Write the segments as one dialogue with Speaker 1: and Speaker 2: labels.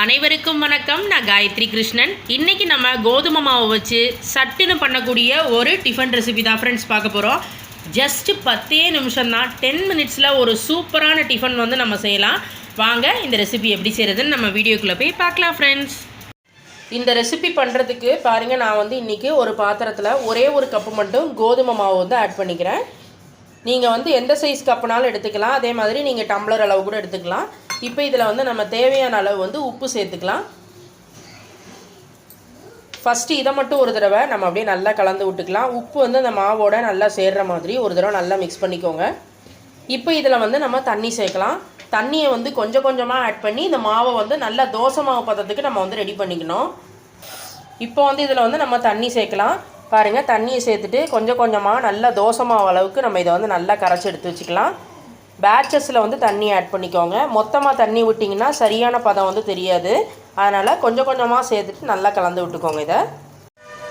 Speaker 1: அனைவருக்கும் வணக்கம். நான் காயத்ரி கிருஷ்ணன். இன்னைக்கு நம்ம கோதுமை மாவை வச்சு சட்டுன்னு பண்ணக்கூடிய ஒரு டிஃபன் ரெசிபி தான் ஃப்ரெண்ட்ஸ் பார்க்க போகிறோம் ஜஸ்ட் பத்தே நிமிஷம் தான். டென் மினிட்ஸில் ஒரு சூப்பரான டிஃபன் வந்து நம்ம செய்யலாம். வாங்க இந்த ரெசிபி எப்படி செய்கிறதுன்னு நம்ம வீடியோக்குள்ளே போய் பார்க்கலாம் ஃப்ரெண்ட்ஸ் இந்த ரெசிபி பண்ணுறதுக்கு பாருங்கள் நான் வந்து இன்றைக்கி ஒரு பாத்திரத்தில் ஒரே ஒரு கப்பு மட்டும் கோதுமை மாவு வந்து ஆட் பண்ணிக்கிறேன். நீங்கள் வந்து எந்த சைஸ் கப்புனாலும் எடுத்துக்கலாம். அதே மாதிரி நீங்கள் டம்ளர் அளவு கூட எடுத்துக்கலாம். இப்போ இதில் வந்து நம்ம தேவையான அளவு வந்து உப்பு சேர்த்துக்கலாம். ஃபஸ்ட்டு இதை மட்டும் ஒரு தடவை நம்ம அப்படியே நல்லா கலந்து விட்டுக்கலாம். உப்பு வந்து அந்த மாவோட நல்லா சேர்கிற மாதிரி ஒரு தடவை நல்லா மிக்ஸ் பண்ணிக்கோங்க. இப்போ இதில் வந்து நம்ம தண்ணி சேர்க்கலாம். தண்ணியை வந்து கொஞ்சம் கொஞ்சமாக ஆட் பண்ணி இந்த மாவை வந்து நல்லா தோசை மாவு பதத்துக்கு நம்ம வந்து ரெடி பண்ணிக்கணும். இப்போ வந்து இதில் வந்து நம்ம தண்ணி சேர்க்கலாம். பாருங்கள் தண்ணியை சேர்த்துட்டு கொஞ்சம் கொஞ்சமாக நல்லா தோசை மாவு அளவுக்கு நம்ம இதை வந்து நல்லா கரைச்சி எடுத்து வச்சுக்கலாம். பேட்சஸில் வந்து தண்ணி ஆட் பண்ணிக்கோங்க. மொத்தமாக தண்ணி விட்டிங்கன்னா சரியான பதம் வந்து தெரியாது. அதனால் கொஞ்சம் கொஞ்சமாக சேர்த்துட்டு நல்லா கலந்து விட்டுக்கோங்க இதை.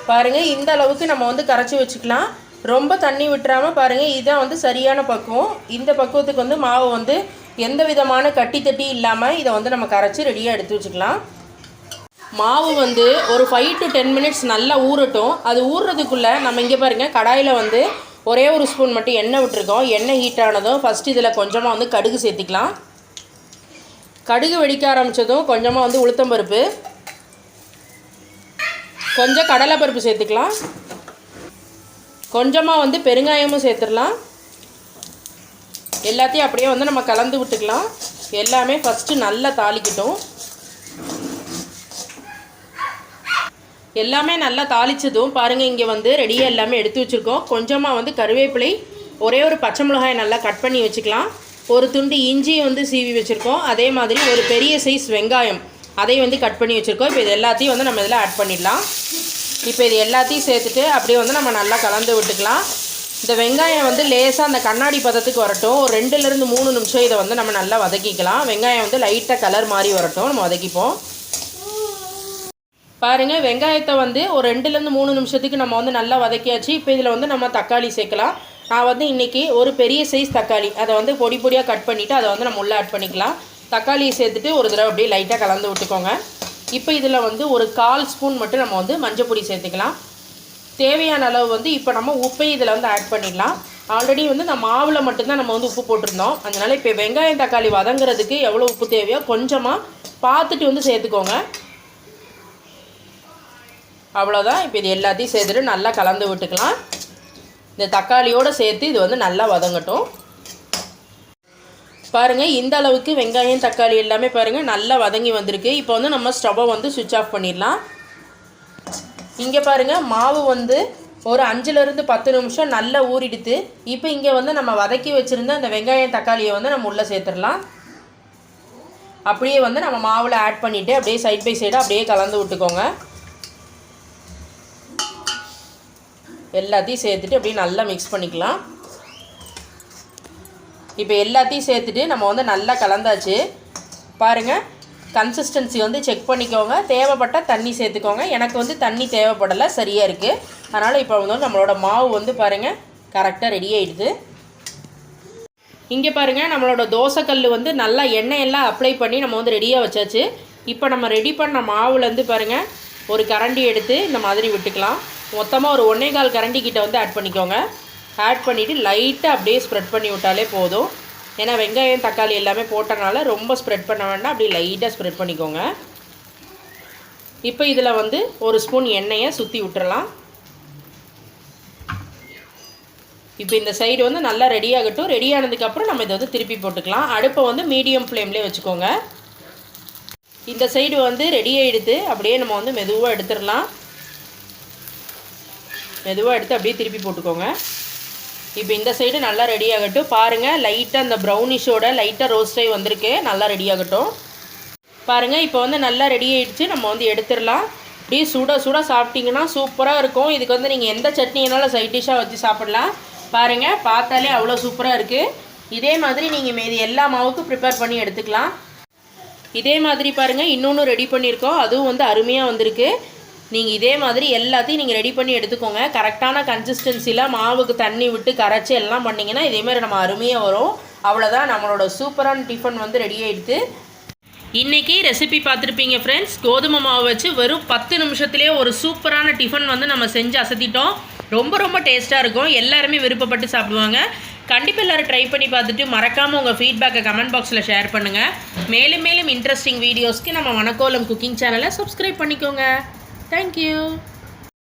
Speaker 1: பாருங்கள் இந்த அளவுக்கு நம்ம வந்து கரைச்சி வச்சுக்கலாம். ரொம்ப தண்ணி விட்டுறாமல் பாருங்கள் இதுதான் வந்து சரியான பக்குவம். இந்த பக்குவத்துக்கு வந்து மாவு வந்து எந்த விதமான கட்டி தட்டி இல்லாமல் இதை வந்து நம்ம கரைச்சி ரெடியாக எடுத்து வச்சுக்கலாம். மாவு வந்து ஒரு ஃபைவ் டு டென் மினிட்ஸ் நல்லா ஊறட்டும். அது ஊறுறதுக்குள்ளே நம்ம இங்கே பாருங்கள் கடாயில் வந்து ஒரே ஒரு ஸ்பூன் மட்டும் எண்ணெய் விட்டுருக்கோம். எண்ணெய் ஹீட் ஆனதும் ஃபஸ்ட் இதில் கொஞ்சமாக வந்து கடுகு சேர்த்திக்கலாம். கடுகு வெடிக்க ஆரம்பித்ததும் கொஞ்சமாக வந்து உளுத்தம்பருப்பு கொஞ்சம் கடலைப்பருப்பு சேர்த்துக்கலாம். கொஞ்சமாக வந்து பெருங்காயமும் சேர்த்துடலாம். எல்லாத்தையும் அப்படியே வந்து நம்ம கலந்து விட்டுக்கலாம். எல்லாமே ஃபஸ்ட்டு நல்லா தாளிக்கட்டும். எல்லாமே நல்லா தாளிச்சதும் பாருங்கள் இங்கே வந்து ரெடியாக எல்லாமே எடுத்து வச்சுருக்கோம். கொஞ்சமாக வந்து கருவேப்பிலை ஒரே ஒரு பச்சை மிளகாயை நல்லா கட் பண்ணி வச்சுக்கலாம். ஒரு துண்டு இஞ்சி வந்து சீவி வச்சுருக்கோம். அதே மாதிரி ஒரு பெரிய சைஸ் வெங்காயம் அதை வந்து கட் பண்ணி வச்சுருக்கோம். இப்போ இது எல்லாத்தையும் வந்து நம்ம இதில் ஆட் பண்ணிடலாம். இப்போ இது எல்லாத்தையும் சேர்த்துட்டு அப்படியே வந்து நம்ம நல்லா கலந்து விட்டுக்கலாம். இந்த வெங்காயம் வந்து லேசாக அந்த கண்ணாடி பதத்துக்கு வரட்டும். ஒரு ரெண்டுலேருந்து மூணு நிமிஷம் இதை வந்து நம்ம நல்லா வதக்கிக்கலாம். வெங்காயம் வந்து லைட்டாக கலர் மாதிரி வரட்டும். நம்ம வதக்கிப்போம். பாருங்கள் வெங்காயத்தை வந்து ஒரு ரெண்டுலேருந்து மூணு நிமிஷத்துக்கு நம்ம வந்து நல்லா வதக்கியாச்சு. இப்போ இதில் வந்து நம்ம தக்காளி சேர்க்கலாம். நான் வந்து இன்றைக்கி ஒரு பெரிய சைஸ் தக்காளி. அதை வந்து பொடி பொடியாக கட் பண்ணிவிட்டு அதை வந்து நம்ம உள்ளே ஆட் பண்ணிக்கலாம். தக்காளியை சேர்த்துட்டு ஒரு தடவை அப்படியே லைட்டாக கலந்து விட்டுக்கோங்க. இப்போ இதில் வந்து ஒரு கால் ஸ்பூன் மட்டும் நம்ம வந்து மஞ்சள் பொடி சேர்த்துக்கலாம். தேவையான அளவு வந்து இப்போ நம்ம உப்பையும் இதில் வந்து ஆட் பண்ணிடலாம். ஆல்ரெடி வந்து இந்த மாவில் மட்டும்தான் நம்ம வந்து உப்பு போட்டிருந்தோம். அதனால் இப்போ வெங்காயம் தக்காளி வதங்குறதுக்கு எவ்வளோ உப்பு தேவையோ கொஞ்சமாக பார்த்துட்டு வந்து சேர்த்துக்கோங்க. அவ்வளோதான் இப்போ இது எல்லாத்தையும் சேர்த்துட்டு நல்லா கலந்து விட்டுக்கலாம். இந்த தக்காளியோடு சேர்த்து இது வந்து நல்லா வதங்கட்டும். பாருங்கள் இந்த அளவுக்கு வெங்காயம் தக்காளி எல்லாமே பாருங்கள் நல்லா வதங்கி வந்திருக்கு. இப்போ வந்து நம்ம ஸ்டவ்வை வந்து சுவிட்ச் ஆஃப் பண்ணிடலாம். இங்கே பாருங்கள் மாவு வந்து ஒரு அஞ்சுலேருந்து பத்து நிமிஷம் நல்லா ஊறிடுத்து இப்போ இங்கே வந்து நம்ம வதக்கி வச்சுருந்த அந்த வெங்காயம் தக்காளியை வந்து நம்ம உள்ளே சேர்த்துடலாம். அப்படியே வந்து நம்ம மாவில் ஆட் பண்ணிவிட்டு அப்படியே சைட் பை சைடு அப்படியே கலந்து விட்டுக்கோங்க. எல்லாத்தையும் சேர்த்துட்டு அப்படியே நல்லா மிக்ஸ் பண்ணிக்கலாம். இப்போ எல்லாத்தையும் சேர்த்துட்டு நம்ம வந்து நல்லா கலந்தாச்சு. பாருங்கள் கன்சிஸ்டன்சி வந்து செக் பண்ணிக்கோங்க. தேவைப்பட்டால் தண்ணி சேர்த்துக்கோங்க. எனக்கு வந்து தண்ணி தேவைப்படலை சரியாக இருக்குது அதனால் இப்போ வந்து நம்மளோட மாவு வந்து பாருங்கள் கரெக்டாக ரெடி ஆகிடுது இங்கே பாருங்கள் நம்மளோட தோசைக்கல் வந்து நல்லா எண்ணெயெல்லாம் அப்ளை பண்ணி நம்ம வந்து ரெடியாக வச்சாச்சு. இப்போ நம்ம ரெடி பண்ண மாவுலேருந்து பாருங்கள் ஒரு கரண்டி எடுத்து இந்த மாதிரி விட்டுக்கலாம். மொத்தமாக ஒரு ஒன்றே கால் கரண்டி கிட்ட வந்து ஆட் பண்ணிக்கோங்க. ஆட் பண்ணிவிட்டு லைட்டாக அப்படியே ஸ்ப்ரெட் பண்ணி விட்டாலே போதும். ஏன்னா வெங்காயம் தக்காளி எல்லாமே போட்டனால ரொம்ப ஸ்ப்ரெட் பண்ண வேண்டாம். அப்படியே லைட்டாக ஸ்ப்ரெட் பண்ணிக்கோங்க. இப்போ இதில் வந்து ஒரு ஸ்பூன் எண்ணெயை சுற்றி விட்டுறலாம். இப்போ இந்த சைடு வந்து நல்லா ரெடி ஆகட்டும். ரெடி ஆனதுக்கப்புறம் நம்ம இதை வந்து திருப்பி போட்டுக்கலாம். அடுப்பை வந்து மீடியம் ஃப்ளேம்லேயே வச்சுக்கோங்க. இந்த சைடு வந்து ரெடி ஆகிடுது அப்படியே நம்ம வந்து மெதுவாக எடுத்துடலாம். மெதுவாக எடுத்து அப்படியே திருப்பி போட்டுக்கோங்க. இப்போ இந்த சைடு நல்லா ரெடி ஆகட்டும். பாருங்கள் லைட்டாக அந்த ப்ரௌனிஷோட லைட்டாக ரோஸ்ட் ஆகி வந்திருக்கு. நல்லா ரெடி ஆகட்டும். பாருங்கள் இப்போ வந்து நல்லா ரெடி ஆகிடுச்சு நம்ம வந்து எடுத்துடலாம். அப்படியே சுட சுட சாப்பிட்டிங்கன்னா சூப்பராக இருக்கும். இதுக்கு வந்து நீங்கள் எந்த சட்னினாலும் சைட் டிஷ்ஷாக வச்சு சாப்பிட்லாம். பாருங்கள் பார்த்தாலே அவ்வளோ சூப்பராக இருக்குது இதே மாதிரி நீங்கள் மீதி எல்லா மாவுக்கும் ப்ரிப்பேர் பண்ணி எடுத்துக்கலாம். இதே மாதிரி பாருங்கள் இன்னொன்று ரெடி பண்ணியிருக்கோம். அதுவும் வந்து அருமையாக வந்திருக்கு. நீங்கள் இதே மாதிரி எல்லாத்தையும் நீங்கள் ரெடி பண்ணி எடுத்துக்கோங்க. கரெக்டான கன்சிஸ்டன்சியில் மாவுக்கு தண்ணி விட்டு கரைச்சி எல்லாம் பண்ணிங்கன்னா இதேமாதிரி நம்ம அருமையாக வரும். அவ்வளோதான் நம்மளோட சூப்பரான டிஃபன் வந்து ரெடி ஆகிடுது இன்றைக்கி ரெசிபி பார்த்துருப்பீங்க ஃப்ரெண்ட்ஸ் கோதுமை மாவு வச்சு வெறும் பத்து நிமிஷத்துலேயே ஒரு சூப்பரான டிஃபன் வந்து நம்ம செஞ்சு அசத்திட்டோம். ரொம்ப ரொம்ப டேஸ்ட்டாக இருக்கும். எல்லாருமே விருப்பப்பட்டு சாப்பிடுவாங்க. கண்டிப்பாக எல்லோரும் ட்ரை பண்ணி பார்த்துட்டு மறக்காமல் உங்கள் ஃபீட்பேக்கை கமெண்ட் பாக்ஸில் ஷேர் பண்ணுங்கள் மேலும் மேலும் இன்ட்ரெஸ்டிங் வீடியோஸ்க்கு நம்ம வனக்கோலம் குக்கிங் சேனலை சப்ஸ்கிரைப் பண்ணிக்கோங்க. Thank you.